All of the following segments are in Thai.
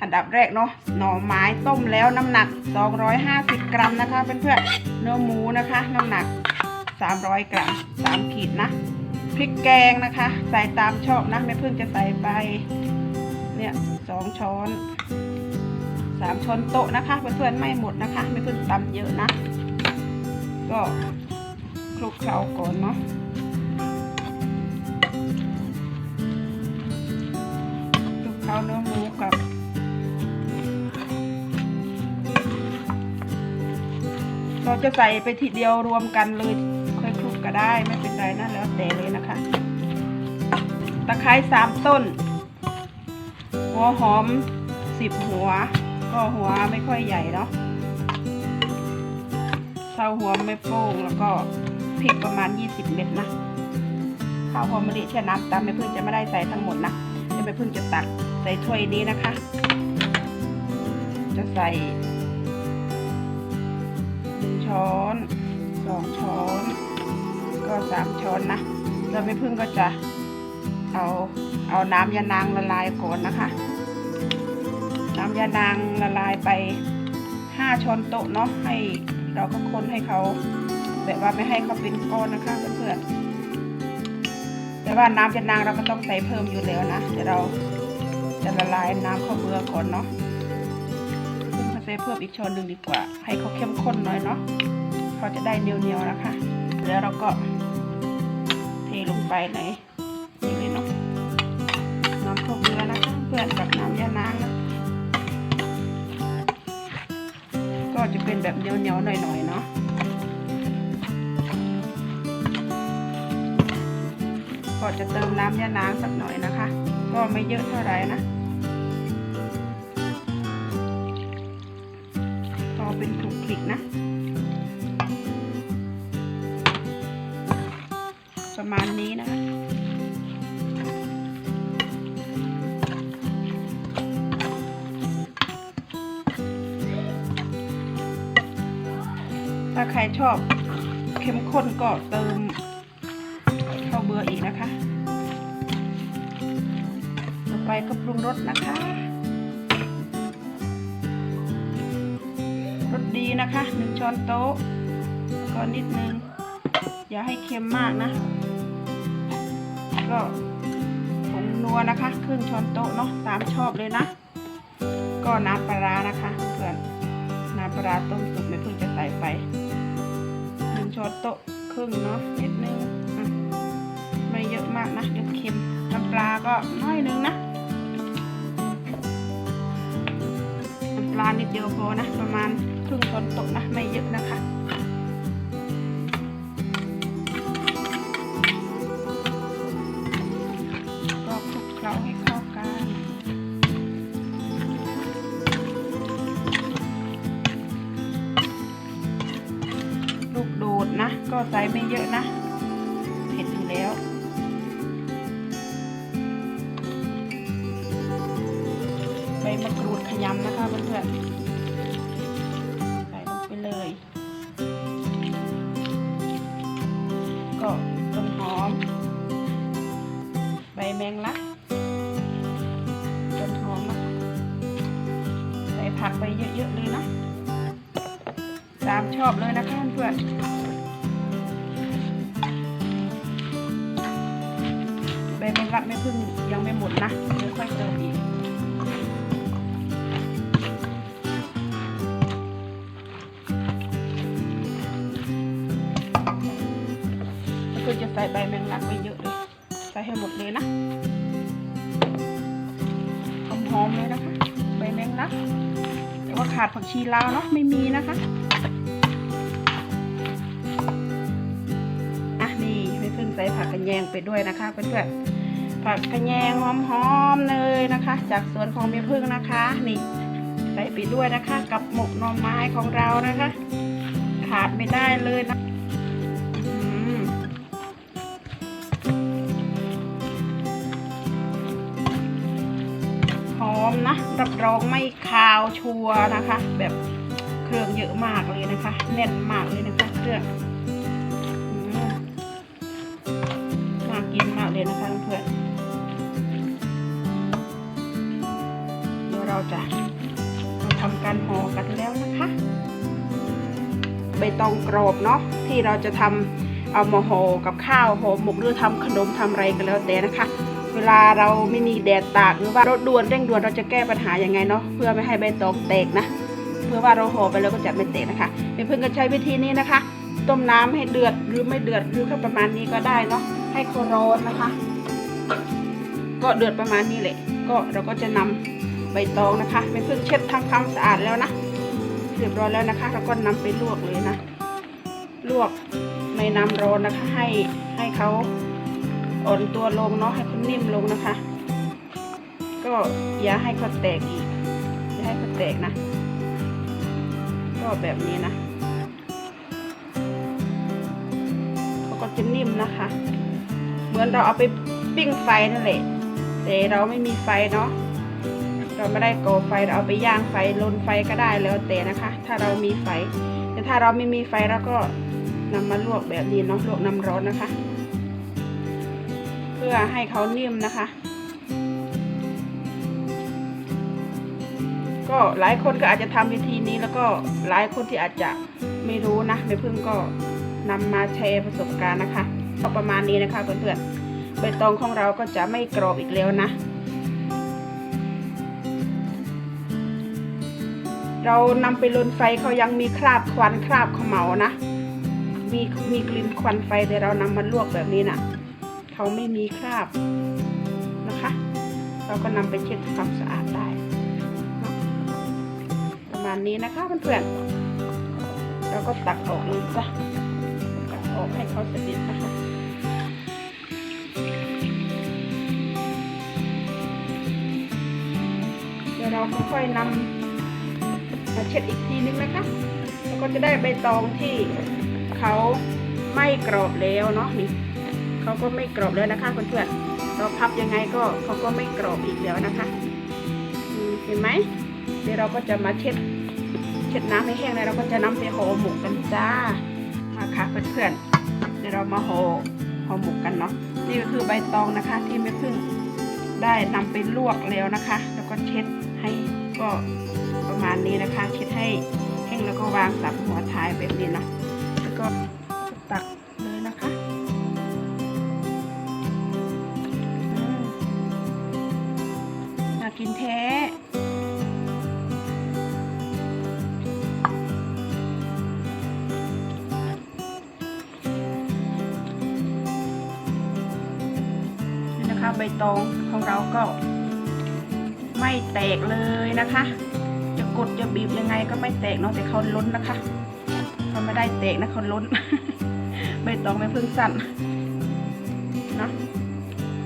อันดับแรกเนาะหน่อไม้ต้มแล้วน้ำหนัก 250 กรัมนะคะเพื่อนๆเนื้อหมูนะคะน้ำหนัก 300 กรัม3ขีดนะพริกแกงนะคะ ใส่ตามชอบนะแม่พึ่งจะใส่ไปเนี่ยสองช้อนสามช้อนโต๊ะนะคะเพื่อนๆไม่หมดนะคะแม่พึ่งตำเยอะนะ ก็คลุกเคล้าก่อนเนาะคลุกเคล้าเนื้อหมูกับ เราจะใส่ไปทีเดียวรวมกันเลยค่อยคลุกก็ได้ไม่เป็นไรนะแล้วแต่เลยนะคะ ตะไคร้สามต้น หัวหอมสิบหัว ก็หัวไม่ค่อยใหญ่เนาะเท่าหัวไม่โป้งแล้วก็พริกประมาณ 20 เม็ดนะข้าวหอมมะลิแช่น้ำตามไม่พึ่งจะไม่ได้ใส่ทั้งหมดนะเดี๋ยวไม่พึ่งจะตักใส่ถ้วยนี้นะคะ จะใส่ ช้อนสองช้อน ก็สามช้อนนะแล้วไม่พึ่งก็จะเอาเอาน้ำยานางละลายก่อนนะคะ น้ำยานางละลายไปห้าช้อนโต๊ะเนาะให้เราก็คนให้เขาแบบว่าไม่ให้เขาเป็นก้อนนะคะเพื่อนๆแต่ว่าน้ำยานางเราก็ต้องใส่เพิ่มอยู่แล้วนะเดี๋ยวเราจะละลายน้ำข้าวเบือก่อนเนาะ เพิ่มาใส่เพิ่มอีกช้อนหนึ่งดีกว่า ให้เขาเข้มข้นหน่อยเนาะเขาจะได้เหนียวๆนะคะแล้วเราก็เทลงไปในนี่เลยเนาะน้ำข้าวเบือนะคะเพื่อนกับน้ำยานางนะก็จะเป็นแบบเหนียวๆหน่อยๆเนาะก็จะเติมน้ำยานางสักหน่อยนะคะ ก็ไม่เยอะเท่าไหร่นะ พอเป็นคลุกคลิกนะ ประมาณนี้นะคะถ้าใครชอบเข้มข้นก็เติมข้าวเบื่ออีกนะคะ ต่อไปก็ปรุงรสนะคะ ดีนะคะหนึ่งช้อนโต๊ะก็นิดนึง อย่าให้เค็มมากนะ ก็ผงนัวนะคะ ครึ่งช้อนโต๊ะเนาะตามชอบเลยนะ ก็น้ำปลานะคะเพื่อนน้ำปลาต้มสุกไม่เพิ่งจะใส่ไปหนึ่งช้อนโต๊ะครึ่งเนาะนิดนึงอะไม่เยอะมากนะเดี๋ยวเค็มน้ำปลาก็น้อยนึงนะน้ำปลานิดเดียวพอนะประมาณ ครึ่งช้อนโต๊ะนะไม่เยอะนะคะก็คลุกเคล้าให้เข้ากันลูกโดดนะ ก็ใส่ไม่เยอะนะเผ็ดอยู่แล้วใบมะกรูดขยำนะคะเพื่อนๆ ชอบเลยนะคะเพื่อนใบแมงลักไม่พึ่งยังไม่หมดนะเดี๋ยวค่อยเติมอีกก็จะใส่ใบแมงลักไปเยอะเลย ใส่ให้หมดเลยนะหอมๆเลยนะคะ ใบแมงลักแต่ว่าขาดผักชีลาวเนาะไม่มีนะคะ ผักกระแยงไปด้วยนะคะเพื่อนๆผักกระแยงหอมๆเลยนะคะ จากสวนของแม่พึ่งนะคะนี่ใส่ไปด้วยนะคะ กับหมกหน่อไม้ของเรานะคะ ขาดไม่ได้เลยนะหอมนะรับรองไม่คาวชัวนะคะ แบบเครื่องเยอะมากเลยนะคะแน่นมากเลยนะคะเครื่อง กินมากเลยนะเราทำการห่อกันแล้วนะคะ ใบตองกรอบเนาะที่เราจะทำเอามาห่อกับข้าวห่อหมกหรือทำขนมทำอะไรก็แล้วแต่นะคะ เวลาเราไม่มีแดดตากหรือว่าราด่วนเร่งด่วนเราจะแก้ปัญหายังไงเนาะเพื่อไม่ให้ใบตองแตกนะ เพื่อว่าเราห่อไปแล้วก็จะไม่แตกนะคะเป็นเพื่อนก็ใช้วิธีนี้นะคะ ต้มน้ำให้เดือดหรือไม่เดือดหรือแค่ประมาณนี้ก็ได้เนาะให้เขาร้อนนะคะ ก็เดือดประมาณนี้แหละก็เราก็จะนำ ใบตองนะคะเป็นเพิ่งเช็ดทำความสะอาดแล้วนะเรียบร้อยแล้วนะคะเราก็นำไปลวกเลยนะ ลวกในน้ำร้อนนะคะ ให้ให้เขาอ่อนตัวลงเนาะให้เขานิ่มลงนะคะ ก็อย่าให้เขาแตกอีกอย่าให้เขาแตกนะ ก็แบบนี้นะเขาก็จะนิ่มนะคะ เหมือนเราเอาไปปิ้งไฟนั่นแหละแต่เราไม่มีไฟเนาะ เราไม่ได้ก่อไฟเราเอาไปย่างไฟลนไฟก็ได้แล้วแต่นะคะ ถ้าเรามีไฟ แต่ถ้าเราไม่มีไฟเราก็นำมาลวกแบบนี้เนาะลวกน้ำร้อนนะคะ เพื่อให้เขานิ่มนะคะ ก็หลายคนก็อาจจะทำวิธีนี้แล้วก็หลายคนที่อาจจะไม่รู้นะแม่พึ่งก็นำมาแชร์ประสบการณ์นะคะก็ประมาณนี้นะคะเพื่อนๆใบตองของเราก็จะไม่กรอบอีกแล้วนะ เรานำไปลนไฟเขายังมีคราบควันคราบขมเหลานะ มีมีกลิ่นควันไฟแต่เรานำมาลวกแบบนี้นะ่ะเขาไม่มีคราบนะคะ เราก็นำไปเช็ดทำความสะอาดได้ประมาณนี้นะคะเพื่อนๆแล้วก็ตักออกเลยจ้ะตักออกให้เขาสนิทนะคะเดี๋ยวเราค่อยๆนำ มาเช็ดอีกทีนึงนะคะ แล้วก็จะได้ใบตองที่เขาไม่กรอบแล้วเนาะนี่เขาก็ไม่กรอบแล้วนะคะเพื่อนๆเราพับยังไงก็เขาก็ไม่กรอบอีกแล้วนะคะเห็นไหมเดี๋ยวเราก็จะมาเช็ดเช็ดน้ำให้แห้งแล้วเราก็จะนำไปห่อหมกกันจ้ามาค่ะเพื่อนๆเดี๋ยวเรามาห่อห่อหมกกันเนาะนี่ก็คือใบตองนะคะที่แม่พึ่งได้นำไปลวกแล้วนะคะ แล้วก็เช็ดให้ก็ ประมาณนี้นะคะเช็ดให้แห้งแล้วก็วางสับหัวท้ายแบบนี้นะแล้วก็ตักเลยนะคะน่ากินแท้นี่นะคะใบตองของเราก็ไม่แตกเลยนะคะ จะกดจะบีบยังไงก็ไม่แตกเนาะแต่เขาล้นนะคะเขาไม่ได้แตกนะเขาล้นใบตองไม่เพิ่งสั่นเนาะ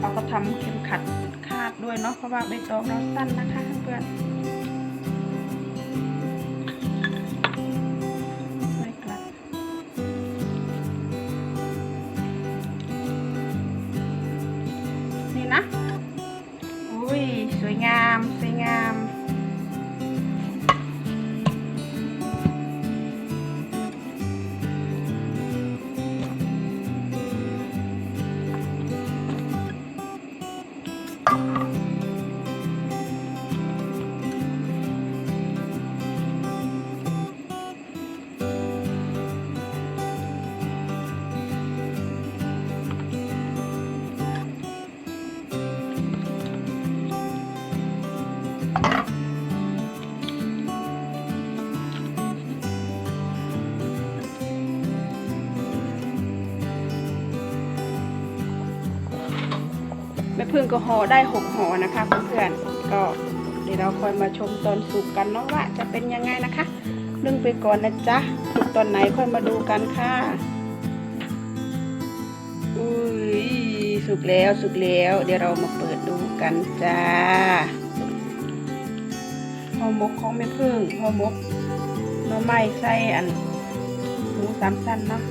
เราก็ทำเข็มขัดคาดด้วยเนาะเพราะว่าใบตองเราสั้นนะคะเพื่อน พึ่งก็ห่อได้หกห่อนะคะเพื่อนๆก็เดี๋ยวเราคอยมาชมตอนสุกกันเนาะว่าจะเป็นยังไงนะคะนึ่งไปก่อนนะจ๊ะสุกตอนไหนค่อยมาดูกันค่ะอุ้ยสุกแล้วสุกแล้ว เดี๋ยวเรามาเปิดดูกันจ้าห่อหมกของแม่พึ่งห่อหมกหน่อไม้ใส่อันหมูสามสั้นเนาะ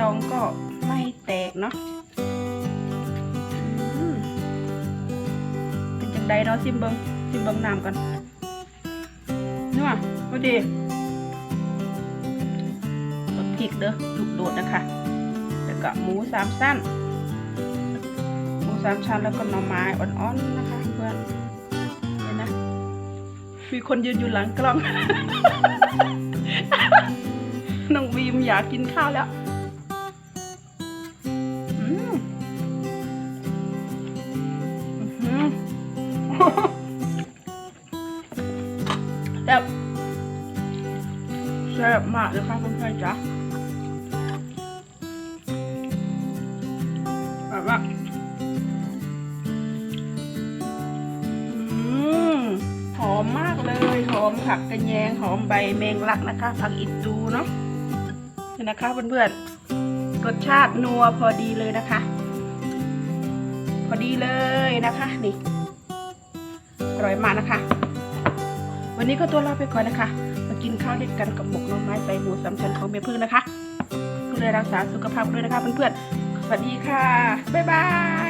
ตองก็ไม่แตกเนาะเป็นจังใดเนาะซิมเบิงซิมเบิงน้ำกันนี่ว่ะพอดีกดพริกเด้อลูกโดดนะคะแบบกับหมูสามสั้น หมูสามชั้นแล้วก็หน่อไม้อ่อนๆนะคะเพื่อนเห็นนะ มีคนยืนอยู่หลังกล้องน้องบีมอยากกินข้าวแล้ว ซ่บแซ่บมากเลยค่ะเพื่อนๆจ๊ะแบบว่าหอมมากเลยหอมผักกระแยงหอมใบแมงลักนะคะ ผักอินตูเนาะนี่นะคะเพื่อนๆรสชาตินัวพอดีเลยนะคะ พอดีเลยนะคะ นี่อร่อยมากนะคะ วันนี้ก็ตัวลาไปก่อนนะคะ มากินข้าวด้วยกันกับหมกน้อไม้ใส่หมูสามชั้นของเมียพึ่งนะคะดูแลรักษาสุขภาพด้วยนะคะเพื่อนๆ สวัสดีค่ะ บ๊ายบาย